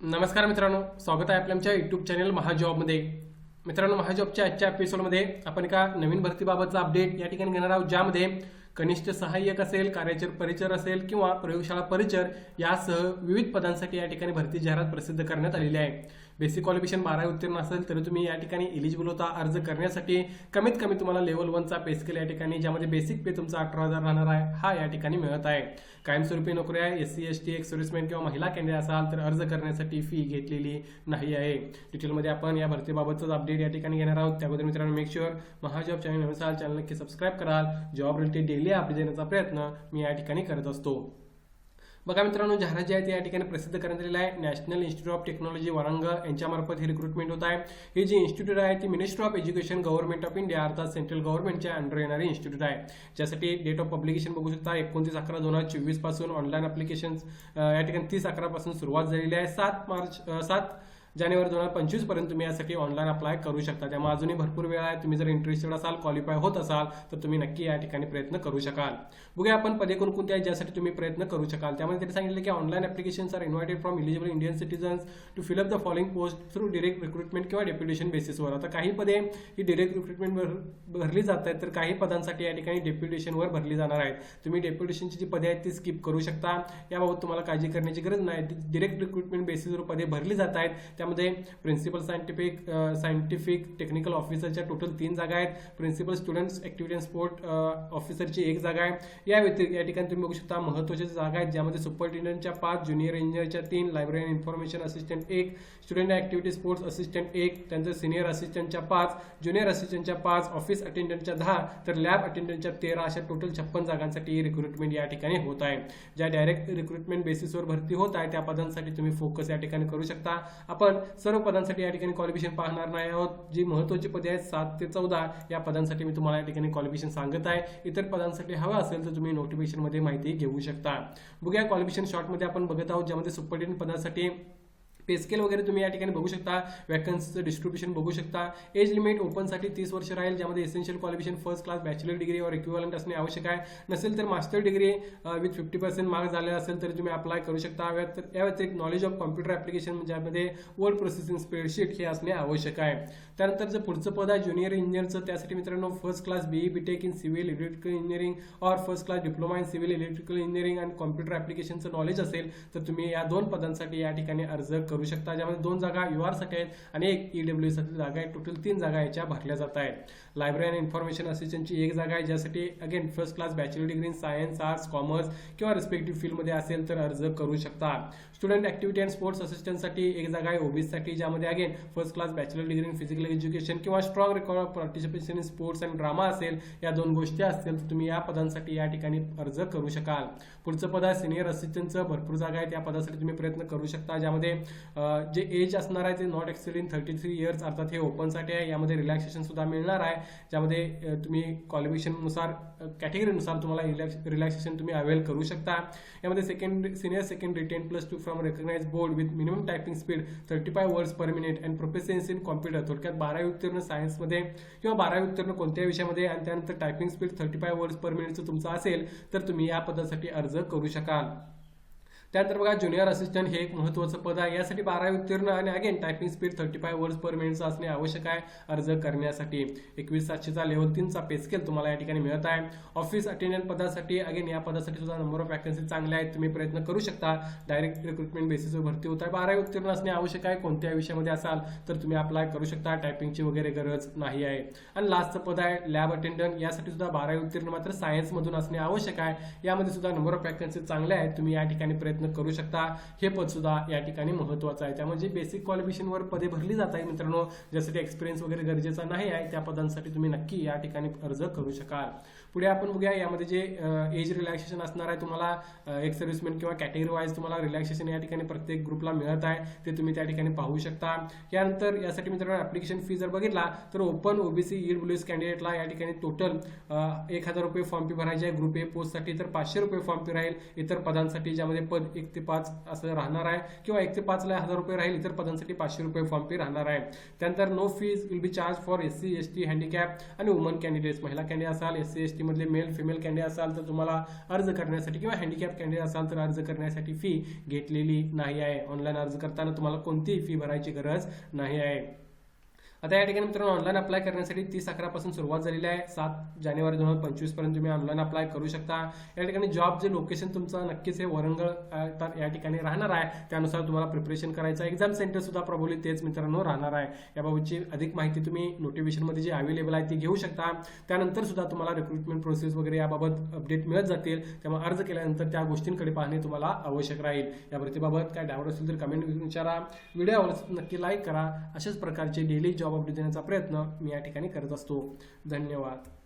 नमस्कार मित्रांनो स्वागत आहे आपल्या आमच्या युट्यूब चॅनल महाजॉबमध्ये. मित्रांनो महाजॉबच्या आजच्या एपिसोडमध्ये आपण एका नवीन भरतीबाबतचा अपडेट या ठिकाणी घेणार आहोत ज्यामध्ये कनिष्ठ सहाय्यक असेल कार्यचर परिचर असेल किंवा प्रयोगशाळा परिचर यासह विविध पदांसाठी या ठिकाणी भरती जाहिरात प्रसिद्ध करण्यात आलेली आहे. बेसिक क्वालिफिकेशन बारावी उत्तीर्ण असेल तर तुम्ही या ठिकाणी एलिजिबल होता. अर्ज करण्यासाठी कमीत कमी तुम्हाला लेवल वनचा पे स्केल या ठिकाणी ज्यामध्ये बेसिक पे तुमचा अठरा हजार राहणार आहे हा या ठिकाणी मिळत आहे. कायमस्वरूपी नोकरी आहे एस सी एस टी एक सर्व्हिसमॅन किंवा महिला कॅन्डिडेट असाल तर अर्ज करण्यासाठी फी घेतलेली नाही आहे. डिटेलमध्ये आपण या भरतीबाबतचाच अपडेट या ठिकाणी घेणार आहोत. त्याबद्दल मित्रांनो मेक शुअर महाजॉब चॅनल असाल चॅनल नक्की सबस्क्राईब कराल. जॉब रिलेटेड डेली अपडेट देण्याचा प्रयत्न मी या ठिकाणी करत असतो. बघा मित्रांनो जाहिरात जी आहे ती या ठिकाणी प्रसिद्ध करण्यात आलेली आहे. National Institute of Technology Warangal यांच्यामार्फत ही रिक्रुटमेंट होत आहे. ही जी इन्स्टिट्यूट आहे ती Ministry of Education Government of India अर्थात सेंट्रल गव्हर्नमेंटच्या अंडर येणारी इन्स्टिट्यूट आहे. ज्यासाठी डेट ऑफ पब्लिकेशन बघू शकता एकोणतीस अकरा दोन हजार चोवीसपासून ऑनलाईन अप्लिकेशन या ठिकाणी तीस अकरा पासून सुरुवात झालेली आहे. सात मार्च सात जानेवारी दोन हजार पंचवीसपर्यंत तुम्ही यासाठी ऑनलाईन अप्लाय करू शकता. त्यामुळे अजूनही भरपूर वेळ आहे. तुम्ही जर इंटरेस्टेड असाल क्वालिफाय होत असाल तर तुम्ही नक्की या ठिकाणी प्रयत्न करू शकाल. बघूया आपण पदे कोणकोणती आहेत ज्यासाठी तुम्ही प्रयत्न करू शकाल. त्यामध्ये त्यांनी सांगितलं की online applications are invited from eligible Indian citizens to fill up the following post through direct recruitment किंवा डेप्युटेशन बेसिसवर आता काही पदे ही डिरेक्ट रिक्रुटमेंट भरली जात आहेत तर काही पदांसाठी या ठिकाणी डेप्युटेशनवर भरली जाणार आहेत. तुम्ही डेप्युटेशनची जी पदे आहेत ती स्किप करू शकता. याबाबत तुम्हाला काळजी करण्याची गरज नाही. डिरेक्ट रिक्रुटमेंट बेसिसवर पदे भरली जात आहेत. यामध्ये प्रिन्सिपल सायंटिफिक सायंटिफिक टेक्निकल ऑफिसरच्या टोटल तीन जागा आहेत. Principal students activity and sport ऑफिसरची एक जागा आहे. या व्यतिरिक्त या ठिकाणी तुम्ही बघू शकता महत्त्वाच्या जागा आहेत ज्यामध्ये सुपरटेंडंटच्या पाच ज्युनियर इंजिनियरच्या तीन लायब्ररी अँड इन्फॉर्मेशन असिस्टंट एक स्टुडंट ऍक्टिव्हिटी स्पोर्ट्स असिस्टंट एक त्यांचं सिनियर असिस्टंटच्या पाच ज्युनियर असिस्टंटच्या पाच ऑफिस अटेंडंटच्या दहा तर लॅब अटेंडंटच्या तेरा अशा टोटल छप्पन जागांसाठी रिक्रुटमेंट या ठिकाणी होत आहे. ज्या डायरेक्ट रिक्रुटमेंट बेसिसवर भरती होत आहे त्या पदांसाठी तुम्ही फोकस या ठिकाणी करू शकता. आपण सर्व पदांसाठी या ठिकाणी क्वालिफिकेशन पाहणार नाही आहोत. जी महत्वाची पदे आहेत सात ते चौदा या पदांसाठी मी तुम्हाला या ठिकाणी क्वालिफिकेशन सांगत आहे. इतर पदांसाठी हवं असेल तर तुम्ही नोटिफिकेशनमध्ये माहिती घेऊ शकता. बघूया क्वालिफिकेशन शॉर्टमध्ये आपण बघत आहोत ज्यामध्ये सुपरटेंडंट पदासाठी पे स्केल वगैरे तुम्ही या ठिकाणी बघू शकता. वॅकन्सीचं डिस्ट्रीब्युशन बघू शकता. एज लिमिट ओपनसाठी तीस वर्ष राहील ज्यामध्ये essential qualification first class bachelor degree और इक्विवलंट असणे आवश्यक आहे. नसेल तर master degree with fifty percent mark झाले असेल तर तुम्ही अप्लाय करू शकता. या व्यतिरिक्त- नॉलेज ऑफ कॉम्प्युटर ऍप्लिकेशन ज्यामध्ये वर्ड प्रोसेसिंग स्प्रेडशीट हे असणे आवश्यक आहे. त्यानंतर जर पुढचं पद आहे ज्युनियर इंजिनियरचं त्यासाठी मित्रांनो first class BE BTech in civil electrical engineering और first class diploma in civil electrical engineering and computer ऍप्लिकेशनचं knowledge असेल तर तुम्ही या दोन पदांसाठी या ठिकाणी अर्ज करू शकता ज्यामध्ये दोन जागा युआरसाठी आहेत आणि एक ईडब्ल्यू साठी जागा आहे. टोटल तीन जागा याच्या भरल्या जात आहेत. लायब्ररी अँड इन्फॉर्मेशन असिस्टंटची एक जागा आहे ज्यासाठी again first class bachelor degree in science arts commerce किंवा रिस्पेक्टिव्ह फील्डमध्ये असेल तर अर्ज करू शकता. स्टुडंट ऍक्टिव्हिटी अँड स्पोर्ट्स असिस्टंटसाठी एक जागा आहे ओबीसीसाठी ज्यामध्ये again first class bachelor degree in physical education किंवा strong record of participation in sports and drama असेल या दोन गोष्टी असतील तर तुम्ही या पदांसाठी या ठिकाणी अर्ज करू शकाल. पुढचं पद आहे सिनियर असिस्टंटचं भरपूर जागा आहे त्या पदासाठी तुम्ही प्रयत्न करू शकता ज्यामध्ये जे एज असणार आहे ते not exceeding thirty three years अर्थात हे ओपनसाठी आहे यामध्ये रिलॅक्सेशन सुद्धा मिळणार आहे ज्यामध्ये तुम्ही क्वालिफिकेशननुसार कॅटेगरीनुसार तुम्हाला रिलॅक्सेशन तुम्ही अवेल करू शकता. यामध्ये second senior second written plus two from recognise board with minimum typing speed thirty five words per minute and professions in computer थोडक्यात बारावी उत्तीर्ण सायन्समध्ये किंवा बारावी उत्तीर्ण कोणत्याही विषयामध्ये आणि त्यानंतर typing speed thirty five words per मिनिटचं तुमचं असेल तर तुम्ही या पदासाठी अर्ज करू शकाल. त्यानंतर बघा ज्युनियर असिस्टंट हे एक महत्वाचं पद आहे. यासाठी बारावी उत्तीर्ण आणि again typing speed thirty five words per मिनिटचं असणे आवश्यक आहे अर्ज करण्यासाठी. एकवीस सातशेचा लेवल तीनचा पे स्केल तुम्हाला या ठिकाणी मिळत आहे. ऑफिस अटेंडंट पदासाठी अगेन या पदासाठी सुद्धा नंबर ऑफ वॅकन्सी चांगल्या आहेत. तुम्ही प्रयत्न करू शकता. डायरेक्ट रिक्रुटमेंट बेसिसवर भरती होत आहे. बारावी उत्तीर्ण असणे आवश्यक आहे. कोणत्या विषयामध्ये असाल तर तुम्ही अप्लाय करू शकता. टायपिंगची वगैरे गरज नाही आहे. आणि लास्टचं पद आहे लॅब अटेंडंट यासाठी सुद्धा बारावी उत्तीर्ण मात्र सायन्समधून असणे आवश्यक आहे. यामध्ये सुद्धा नंबर ऑफ वॅकन्सी चांगल्या आहेत. तुम्ही या ठिकाणी प्रयत्न करू शकता. हे पद सुद्धा या ठिकाणी महत्वाचं आहे. त्यामुळे जे बेसिक क्वालिफिकेशनवर पदे भरली जात आहे मित्रांनो ज्यासाठी एक्सपिरियन्स वगैरे गरजेचा नाही आहे त्या पदांसाठी तुम्ही नक्की या ठिकाणी अर्ज करू शकाल. पुढे आपण बघूया यामध्ये जे एज रिलॅक्सेशन असणार आहे तुम्हाला एक सर्व्हिसमॅन किंवा कॅटेगरी वाईज तुम्हाला रिलॅक्सेशन या ठिकाणी प्रत्येक ग्रुपला मिळत आहे ते तुम्ही त्या ठिकाणी पाहू शकता. यानंतर यासाठी मित्रांनो ऍप्लिकेशन फी जर बघितला तर ओपन ओबीसी ईडब्ल्यूएस कॅन्डिडेटला या ठिकाणी टोटल एक हजार रुपये फॉर्म फी भरायचे आहे. ग्रुप ए पोस्टसाठी तर पाचशे रुपये फॉर्म फी राहील. इतर पदांसाठी ज्यामध्ये पद एक ते पाच असं राहणार आहे. किंवा एक ते पाचला हजार रुपये राहील इतर पदांसाठी पाचशे रुपये फॉर्म फी राहणार आहे. त्यानंतर no fees will be charge for S C S T handicap आणि वुमन कॅन्डिडेट्स महिला कॅन्डिडेट असाल एस सी एस टी मधले मेल फिमेल कॅन्डिडेट असाल तर तुम्हाला अर्ज करण्यासाठी किंवा हँडिकॅप कॅन्डिडेट असाल तर अर्ज करण्यासाठी फी घेतलेली नाही आहे. ऑनलाईन अर्ज करताना तुम्हाला कोणतीही फी भरायची गरज नाही आहे. आता या ठिकाणी मित्रांनो ऑनलाईन अप्लाय करण्यासाठी तीस अकरापासून सुरुवात झालेली आहे. सात जानेवारी दोन हजार पंचवीसपर्यंत तुम्ही ऑनलाईन अप्लाय करू शकता. या ठिकाणी जॉब जे लोकेशन तुमचं नक्कीच हे वरंगळ तर या ठिकाणी राहणार आहे. त्यानुसार तुम्हाला प्रिपरेशन करायचं आहे. एक्झाम सेंटर सुद्धा प्रॉब्ली तेच मित्रांनो राहणार आहे. याबाबतची अधिक माहिती तुम्ही नोटिफिकेशनमध्ये जी अवेलेबल आहे ती घेऊ शकता. त्यानंतर सुद्धा तुम्हाला रिक्रुटमेंट प्रोसेस वगैरे याबाबत अपडेट मिळत जातील. त्यामुळे अर्ज केल्यानंतर त्या गोष्टींकडे पाहणे तुम्हाला आवश्यक राहील. या प्रतिबाबत काय डाऊट असेल तर कमेंट विचारा. व्हिडिओ आवडत नक्की लाईक करा. अशाच प्रकारचे डेली जॉब अपडेट देण्याचा प्रयत्न मी या ठिकाणी करत असतो. धन्यवाद.